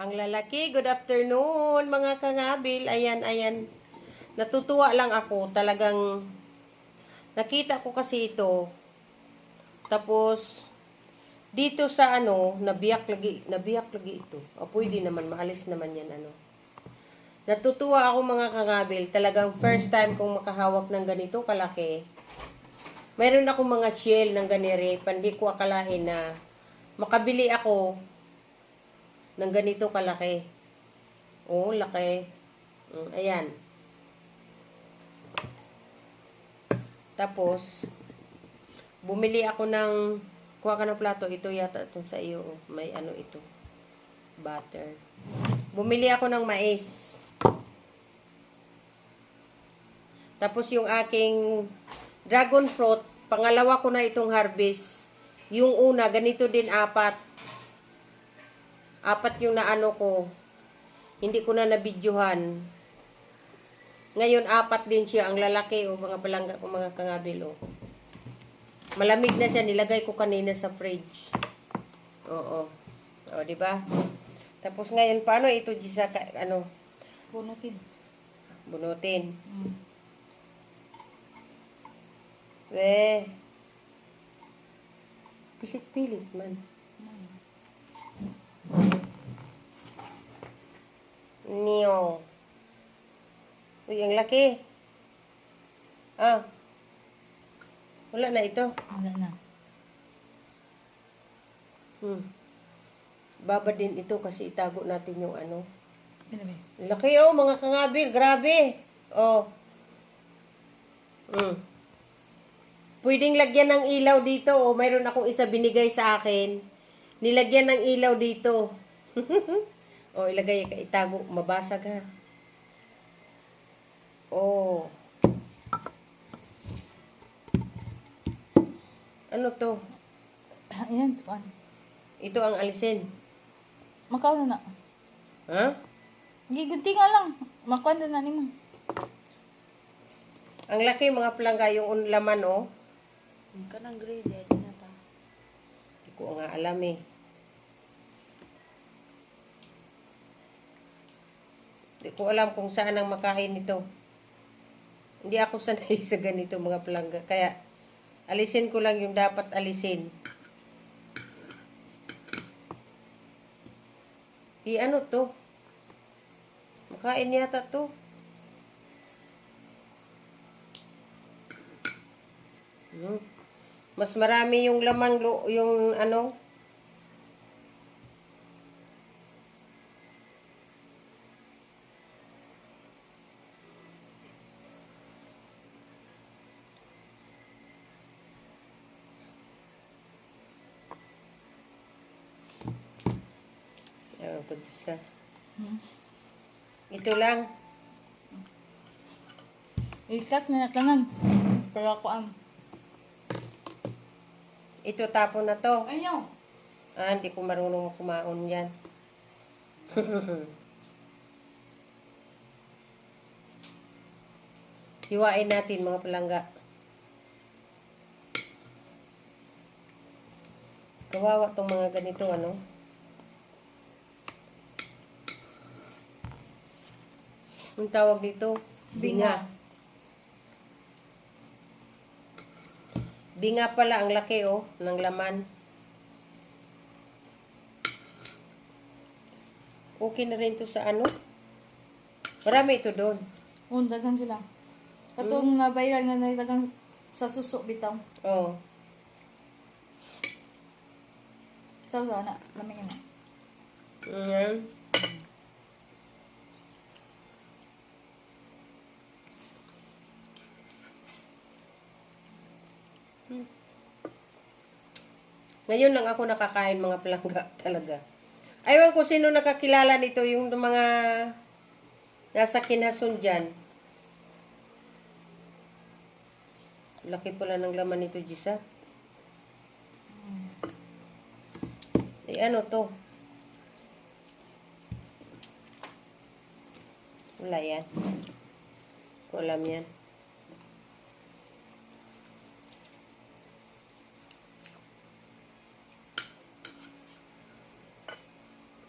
Ang lalaki, good afternoon mga kangabil. Ayan, ayan. Natutuwa lang ako. Talagang nakita ko kasi ito. Tapos, dito sa ano, nabiyak lagi, nabiyak lagi ito. O, pwede naman, maalis naman yan, ano. Natutuwa ako mga kangabil. Talagang first time kong makahawak ng ganito kalaki. Meron ako mga shell ng ganire. Pandi ko akalain na makabili ako ng ganito kalaki. Oo, laki. Mm, ayan. Tapos, bumili ako ng, kuha ka ng plato, ito yata itong sa iyo. oh. May ano ito, butter. Bumili ako ng mais. Tapos yung aking dragon fruit, pangalawa ko na itong harvest. Yung una, ganito din apat. Apat yung naano ko. Hindi ko na nabidyohan. Ngayon, apat din siya. Ang lalaki o mga palangga o mga kangabil o. Malamig na siya. Nilagay ko kanina sa fridge. Oo. O, di ba? Tapos ngayon, paano ito sa ano, Bunutin. bunutin? Mm. We. Pilit-pilit man. Niyo. Uy, ang laki. Ah. Wala na ito. Wala na. Hmm. Baba din ito kasi itago natin yung ano. Ano? Laki oh, mga kangabil. Grabe. Oh. Mm. Pwedeng lagyan ng ilaw dito. Oh, mayroon akong isa binigay sa akin. Nilagyan ng ilaw dito. oh, ilagay ka itago. Mabasag ha. Oh. Ano to? Ayan, kuan. Ito ang alisin. Makaw na na. Ha? Gigunti nga lang. Makuan na na ni mo. Ang laki mga palangga yung un- laman oh. Kanang grade eh. na pa. Hindi ko nga alam eh. Hindi ko alam kung saan ang makain nito. Hindi ako sanay sa ganito mga palangga. Kaya, alisin ko lang yung dapat alisin. I ano to? Makain yata to. Hmm. Mas marami yung lamang lo, yung ano, Ayan, pag sa... Hmm. Ito lang. Ikat na na tanan. Pero ako ang. Ito tapon na to. Ayaw. Ah, hindi ko marunong kumaon yan. Hiwain natin mga palangga. Kawawa tong mga ganito, ano? Ang tawag dito? Binga. Binga pala ang laki, oh, ng laman. Okay na rin to sa ano? Marami ito doon. Oo, dagan sila. Katong nga viral nga na dagang sa suso bitaw. Oh. Sa sa na. Lamig na. Mm. Ngayon lang ako nakakain mga palangga talaga. Aywan ko sino nakakilala nito, yung mga nasa kinasun dyan. Laki pala ng laman nito, Gisa. Eh, ano to? Wala yan. Ko yan.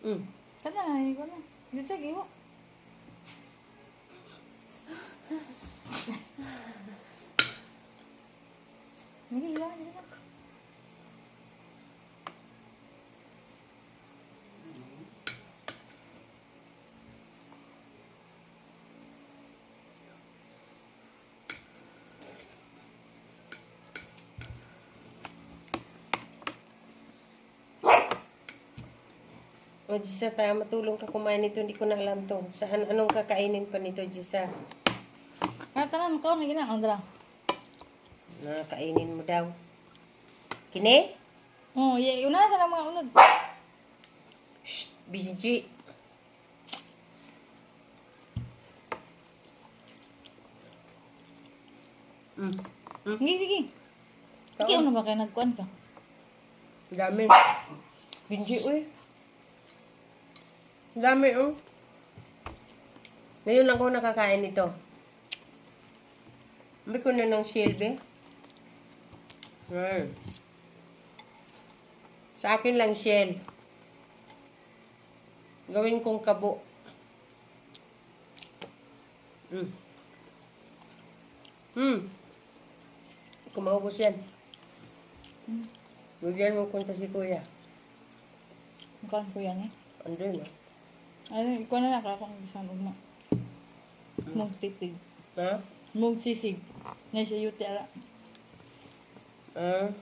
Mm. Kada na, ikaw na. Dito, giwa. Hindi, giwa, giwa. O, Jisa, tayo matulong ka kumain nito. Hindi ko na alam to. Saan, anong kakainin pa nito, Jisa? Kaya tanan, ikaw na gina, Andra. Nakakainin mo daw. Kini? Oh, iya, una sa mga unod. Shh, BG. Mm. Sige, sige. Ikaw na ba kayo nagkuhan ka? Dami. Binji, uy. Dami, oh. Ngayon lang ako nakakain nito. Hindi ko na ng silbi. Mm. Sa akin lang shell. Gawin kong kabo. Mm. Hmm. Kung maubos yan. Bigyan mo punta si kuya. Ko yan eh. Andun, ah. Ano, ikaw na nakakong isang ugma. Mug titig. Ha? Mug sisig. Ngayon siya yuti ala. Ah.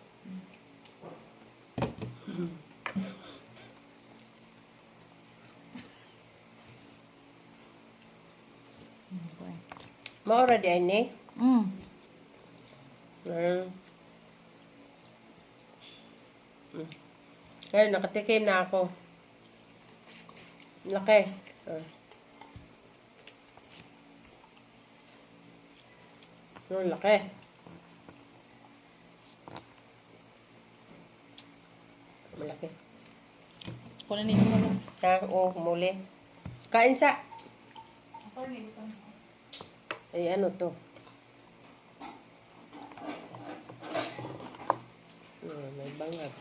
Maura di ay ni? Mm. Mm. Nakatikim na ako. Laki. Ah. Oh, laki. Malaki. Kunin ninyo mo lang. Ha? Oo, muli. Kain sa. Ay, ano to? Ah, may bangag.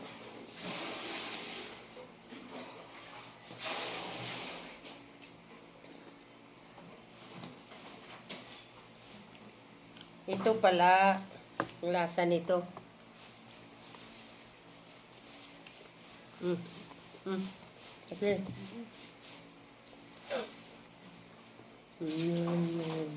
Ito pala, ang lasa nito. Mm. Mm. Okay. Mm.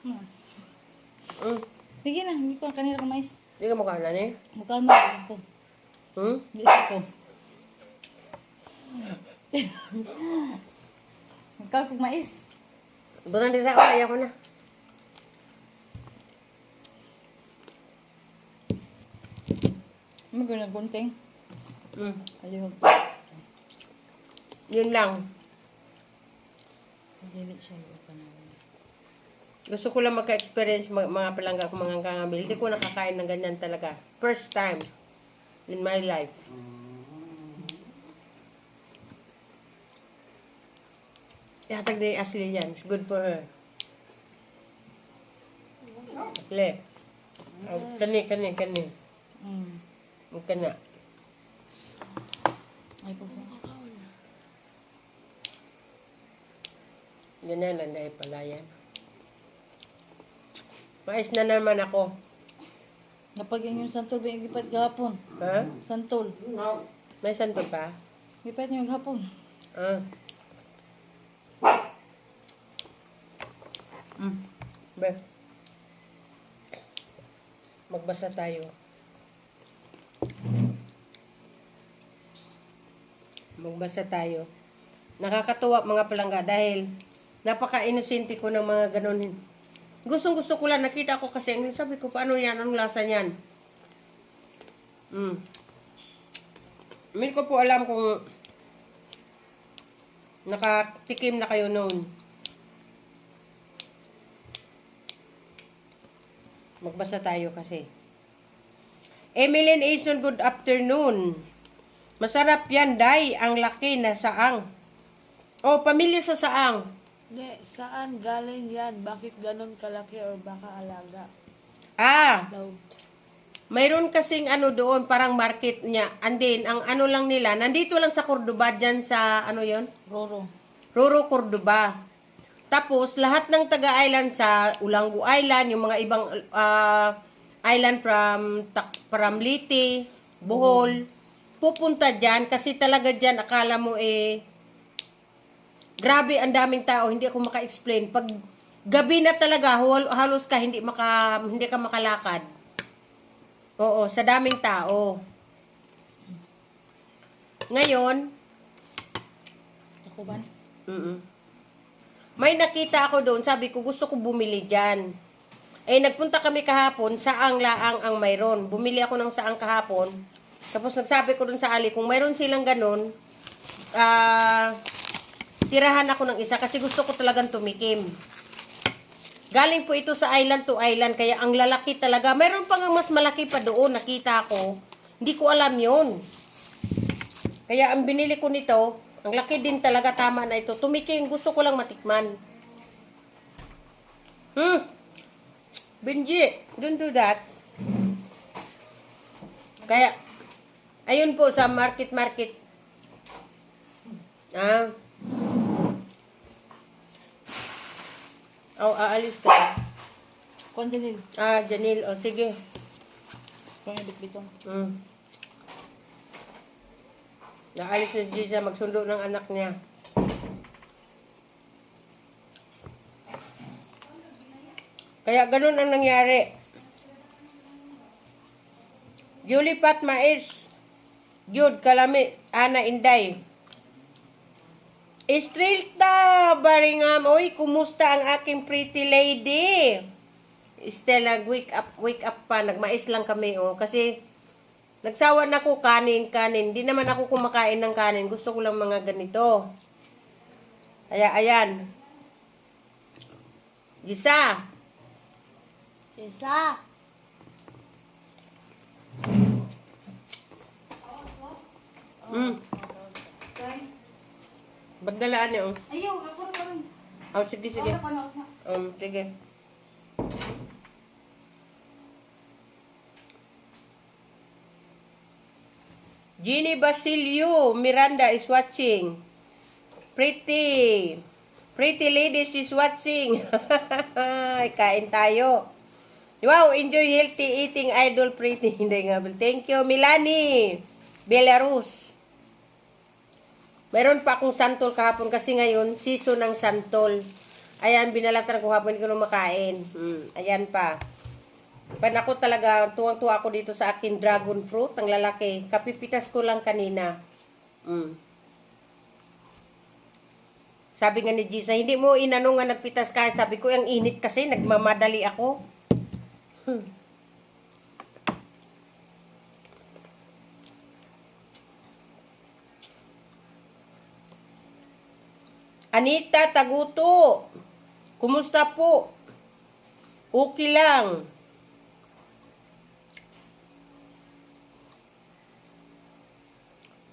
Hmm. Mm. Sige na, hindi ko kanina ka mais. Hindi ka mukha na ni? Mukha mo ako. Hmm? Hindi ko. Mukha kong mais. Bukan dira o ayaw ko na. Maganda gunting. Mm. Ayun. Yun lang. Dili siya yung kanina. Gusto ko lang magka-experience mga, mga palangga ko mga kangabil. Hindi ko nakakain ng ganyan talaga. First time in my life. Yatag ni Ashley yan. It's good for her. Le. Oh, kani, kani, kani. Mm. Huwag ka na. Ay po po. Ganyan lang dahil pala yan. Mais na naman ako. Napag yung santol ba yung gipat gahapon? Ha? Santol. May santo pa? Gipat yung gahapon. Ah. Mm. Be. Magbasa tayo. Magbasa tayo. Nakakatuwa mga palangga dahil napaka-inosente ko ng mga ganun. Gustong gusto ko lang, nakita ko kasi, sabi ko, paano yan, anong lasa niyan? Mm. Hindi ko po alam kung nakatikim na kayo noon. Magbasa tayo kasi. Emilyn Aison, good afternoon. Masarap yan, Day. Ang laki na saang. Oh, pamilya sa saang. Ne, saan galing yan? Bakit ganon kalaki or baka alaga? Ah, Daw. mayroon kasing ano doon, parang market niya. And then, ang ano lang nila, nandito lang sa Cordoba, dyan sa, ano yon Roro. Roro, Cordoba. Tapos, lahat ng taga-island sa Ulangu Island, yung mga ibang ah, island from, Tak- from Liti, Bohol, pupunta dyan kasi talaga dyan, akala mo eh, grabe ang daming tao, hindi ako maka-explain. Pag gabi na talaga, hal- halos ka, hindi, maka, hindi ka makalakad. Oo, sa daming tao. Ngayon, Takuban. Mm-mm. May nakita ako doon, sabi ko gusto ko bumili diyan. Eh nagpunta kami kahapon, saang laang ang mayroon. Bumili ako ng saang kahapon. Tapos nagsabi ko doon sa Ali, kung mayroon silang ganun, ah tirahan ako ng isa kasi gusto ko talagang tumikim. Galing po ito sa island to island, kaya ang lalaki talaga. Mayroon pa nga mas malaki pa doon, nakita ko. Hindi ko alam yon. Kaya ang binili ko nito, ang laki din talaga tama na ito. Tumikim, gusto ko lang matikman. Hmm. Benji, don't do that. Kaya, ayun po sa market market. Ah. Oh, aalis ka. Kontinil. Ah, Janil. O, sige. Kung yung bitbitong. Hmm. Naalis na si Gisa magsundo ng anak niya. Kaya ganun ang nangyari. Julie Pat Mais. Jud Kalami. Ana Inday. Estrilta Baringam. Uy, kumusta ang aking pretty lady? Stella, wake up, wake up pa. Nagmais lang kami, oh. Kasi, nagsawa na ako kanin, kanin. Hindi naman ako kumakain ng kanin. Gusto ko lang mga ganito. Kaya, ayan. Gisa. Isa. Mm. Bagdalaan niyo, oh. Ayaw, ako rin. Oh, sige, sige. Um, sige. Jeannie Basilio Miranda is watching. Pretty. Pretty ladies is watching. Kain tayo. Wow, enjoy healthy eating idol pretty. Hindi nga. Thank you, Milani. Belarus. Meron pa akong santol kahapon kasi ngayon, season ng santol. Ayan, binalatan ko hapon, hindi ko makain. Hmm, ayan pa. Pan ako talaga, tuwang-tuwa ako dito sa akin dragon fruit, ang lalaki. Kapipitas ko lang kanina. Hmm. Sabi nga ni Gisa, hindi mo inano nga nagpitas ka. Sabi ko, ang init kasi, nagmamadali ako. Hmm. Anita Taguto. Kumusta po? Okay lang.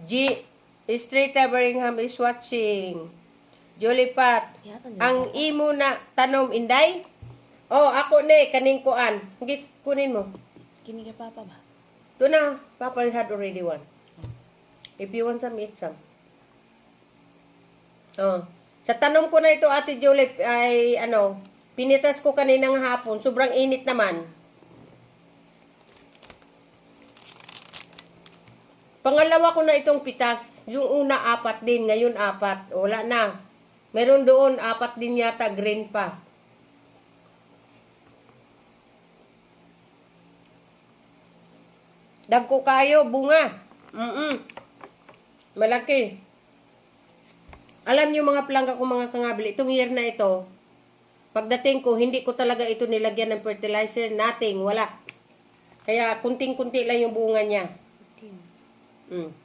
G. Estreta Birmingham is watching. Jolie Pat. Ang imo na tanom inday? Oh, ako ni kaning kuan. Hindi kunin mo. Kini ka papa ba? Do na. Papa had already one. If you want some, eat some. Oh. Sa tanong ko na ito, Ate Jolie, ay ano, pinitas ko kaninang hapon. Sobrang init naman. Pangalawa ko na itong pitas. Yung una, apat din. Ngayon, apat. Wala na. Meron doon, apat din yata, green pa. Dagko kayo, bunga. Mm Malaki. Alam niyo mga plangga ko mga kangabili, itong year na ito, pagdating ko, hindi ko talaga ito nilagyan ng fertilizer, nothing, wala. Kaya kunting-kunti lang yung bunga niya. Mm.